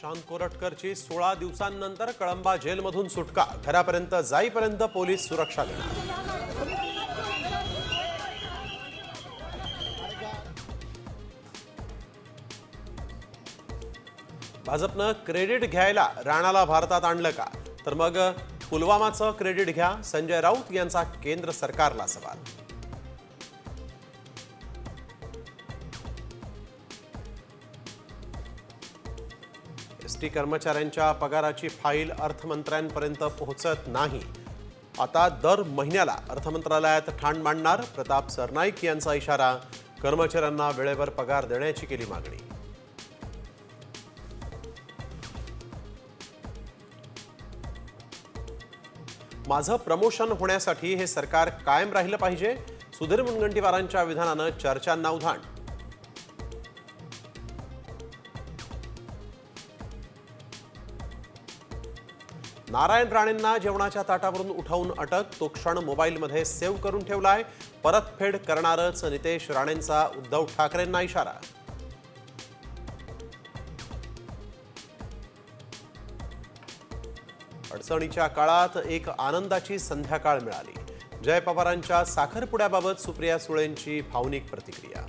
प्रशांत कोरटकरची सोळा दिवसांनंतर कळंबा जेलमधून सुटका. घरापर्यंत जाईपर्यंत पोलीस सुरक्षा देणार. भाजपनं क्रेडिट घ्यायला राणाला भारतात आणलं का? तर मग पुलवामाचं क्रेडिट घ्या. संजय राऊत यांचा केंद्र सरकारला सवाल. एस टी कर्मचाऱ्यांच्या पगाराची फाईल अर्थमंत्र्यांपर्यंत पोहोचत नाही. आता दर महिन्याला अर्थमंत्रालयात ठाण मांडणार प्रताप सरनाईक यांचा इशारा कर्मचाऱ्यांना वेळेवर पगार देण्याची केली मागणी. माझं प्रमोशन होण्यासाठी हे सरकार कायम राहिलं पाहिजे? सुधीर मुनगंटीवारांच्या विधानानं चर्चांना उधाण. नारायण राणेंना जेवणाच्या ताटावरून उठवून अटक तो क्षण मोबाईलमध्ये सेव्ह करून ठेवलाय. परतफेड करणारच नितेश राणेंचा उद्धव ठाकरेंना इशारा. अडचणीच्या काळात एक आनंदाची संध्याकाळ मिळाली. जय पवारांच्या साखरपुड्याबाबत सुप्रिया सुळेंची भावनिक प्रतिक्रिया.